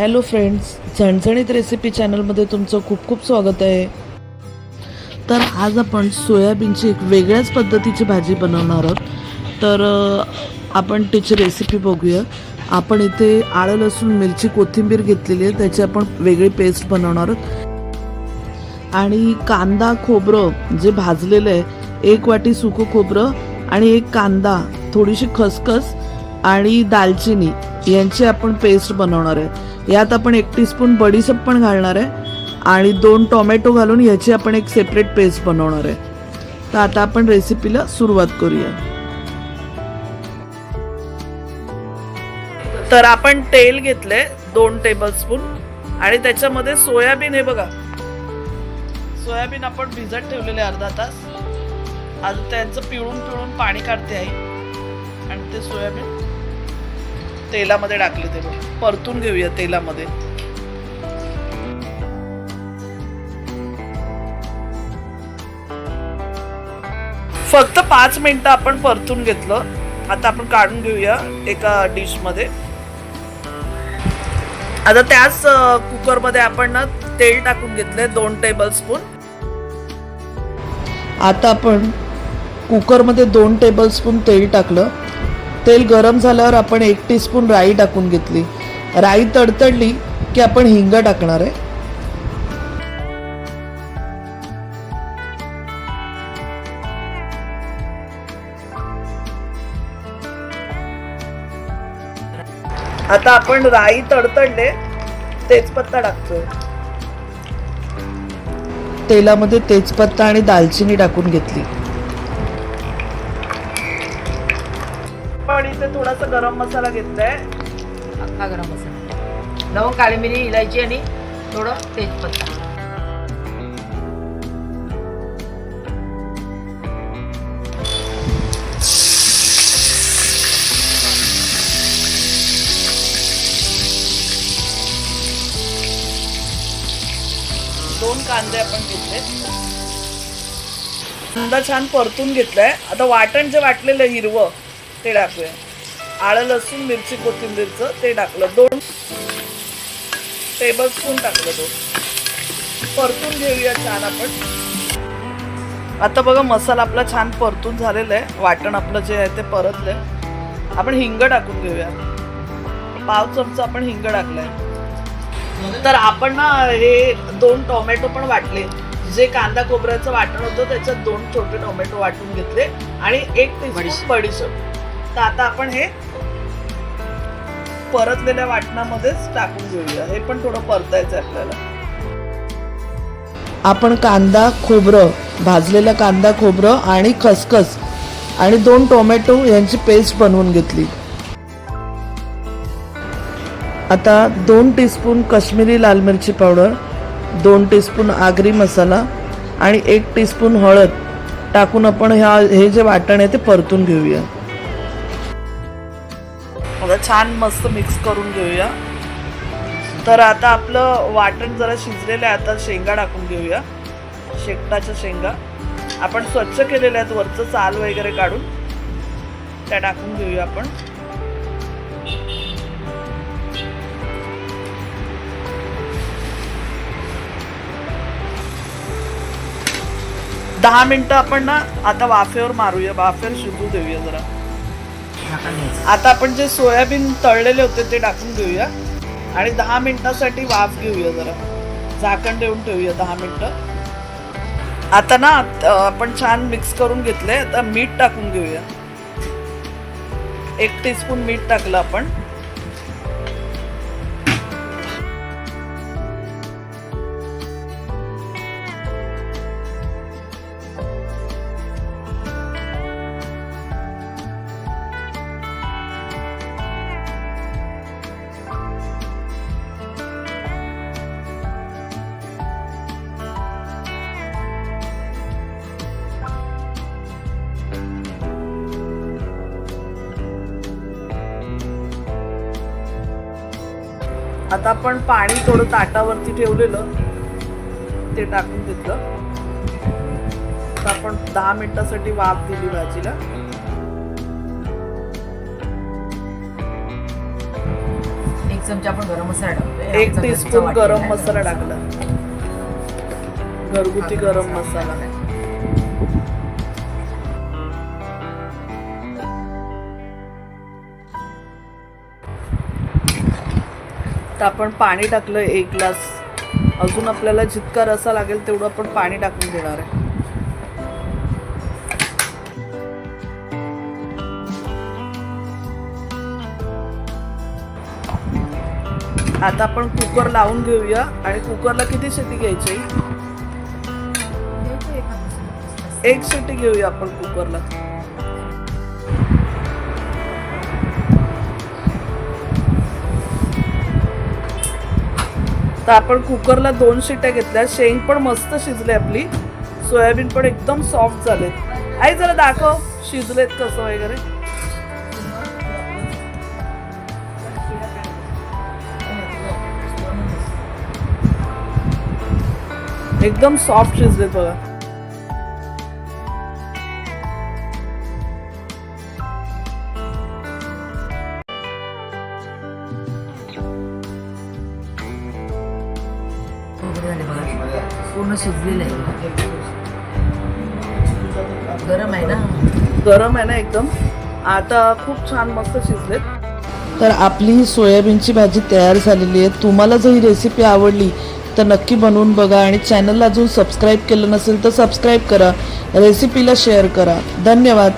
Hello friends झणझणीत recipe चॅनलमध्ये तुमचं खूप खूप स्वागत आहे. तर आज आपण सोयाबीनची एक वेगळ्याच पद्धतीची भाजी बनवणार आहोत. तर आपण त्याची रेसिपी बघूया. आपण इथे आळं लसूण मिरची कोथिंबीर घेतलेली आहे. त्याची आपण वेगळी पेस्ट बनवणार आहोत. आणि कांदा खोबरं जे भाजलेलं आहे एक वाटी सुकं खोबरं आणि एक कांदा थोडीशी खसखस आणि दालचिनी यांची आपण पेस्ट बनवणार आहे. यात आपण एक टीस्पून बडीसप पण घालणार आहे आणि दोन टोमॅटो घालून ह्याची आपण एक सेपरेट पेस्ट बनवणार आहे. तर आता आपण रेसिपीला सुरुवात करूया. तर आपण तेल घेतले दोन टेबलस्पून आणि त्याच्यामध्ये सोयाबीन हे बघा. सोयाबीन आपण भिजत ठेवलेले अर्धा तास. आज त्यांचं पिळून पिळून पाणी काढते आहे आणि ते सोयाबीन तेलामध्ये टाकले ते परतून घेऊया तेलामध्ये. फक्त पाच मिनटं आपण परतून घेतलं. आता आपण काढून घेऊया एका डिशमध्ये आता त्याच कुकरमध्ये आपण ना तेल टाकून घेतले दोन टेबल स्पून आता आपण कुकरमध्ये दोन टेबल स्पून तेल टाकलं. तेल गरम झाल्यावर आपण एक टीस्पून राई टाकून घेतली. राई तडतडली की आपण हिंग टाकणार आहे. आता आपण राई तडतडले तेजपत्ता टाकतोय. तेलामध्ये तेजपत्ता आणि दालचिनी टाकून घेतली. इथे थोडासा गरम मसाला घेतलाय. अख्खा गरम मसाला. लवंग काळी मिरी इलायची आणि थोडं तेजपत्ता. दोन कांदे आपण घेतले. कांदा छान परतून घेतलाय. आता वाटण जे वाटलेलं हिरवं ते टाकूया. आलं लसूण मिरची कोथिंबीरचं ते टाकलं. दोन टेबल स्पून टाकलं दोन. परतून घेऊया छान आपण. आता बघा मसाला आपला छान परतून झालेला आहे. वाटण आपलं जे आहे ते परतलंय. आपण हिंग टाकून घेऊया. पाव चमचा आपण हिंग टाकलाय. तर आपण ना हे दोन टोमॅटो पण वाटले. जे कांदा खोबऱ्याचं वाटण होतं त्याच्यात दोन छोटे टोमॅटो वाटून घेतले. आणि एक टीस्पून बडीशेप. तर आता आपण हे परतलेल्या वाटणामध्येच टाकून घेऊया. हे पण थोडं परतायचं आहे आपल्याला. आपण कांदा खोबरं भाजलेलं कांदा खोबरं आणि खसखस आणि दोन टोमॅटो यांची पेस्ट बनवून घेतली. आता दोन टीस्पून काश्मीरी लाल मिरची पावडर दोन टीस्पून आगरी मसाला आणि एक टीस्पून हळद टाकून आपण ह्या हे जे वाटण आहे ते परतून घेऊया. छान मस्त मिक्स करून घेऊया. तर आता आपलं वाटण जरा शिजलेलं आहे आता शेंगा टाकून घेऊया. शेकटाच्या शेंगा. आपण स्वच्छ केलेल्या आहेत वरचं चाल वगैरे काढून. त्या टाकून घेऊया आपण. दहा मिनटं आपण ना आता वाफेवर मारूया. वाफेवर शिजू देऊया जरा. आता आपण जे सोयाबीन तळलेले होते ते टाकून घेऊया. आणि दहा मिनिटासाठी वाफ घेऊया जरा. झाकण देऊन ठेवूया दहा मिनटं. आता ना आपण छान मिक्स करून घेतले आता मीठ टाकून घेऊया. एक टीस्पून मीठ टाकलं आपण. आता आपण पाणी थोडं ताटावरती ठेवलेलं ते टाकून घेतलं. आता आपण दहा मिनिटासाठी वाफ दिली भाजीला. एक चमचा आपण गरम मसाला टाकतो एक टीस्पून गरम मसाला टाकला. घरगुती गरम मसाला. तर आपण पाणी टाकलं एक ग्लास. अजून आपल्याला जितका रसा लागेल तेवढं आपण पाणी टाकून देणार आहे. आता आपण कुकर लावून घेऊया आणि कुकरला किती शिटी घ्यायची? एक शिटी घेऊया आपण कुकरला तर आपण कुकरला दोन शिट्या घेतल्या. शेंग पण मस्त शिजले आपली. सोयाबीन पण एकदम सॉफ्ट झालेत. आई जरा दाखव शिजलेत कसं वगैरे. एकदम सॉफ्ट शिजलेत बघा. पूर्ण शिजलेलं आहे. गरम आहे ना? गरम आहे ना एकदम. आता खूप छान मस्त शिजलेत. तर आपली ही सोयाबीनची भाजी तयार झालेली आहे. तुम्हाला जर ही रेसिपी आवडली तर नक्की बनवून बघा आणि चॅनलला अजून सबस्क्राईब केलं नसेल तर सबस्क्राईब करा. रेसिपीला शेअर करा. धन्यवाद.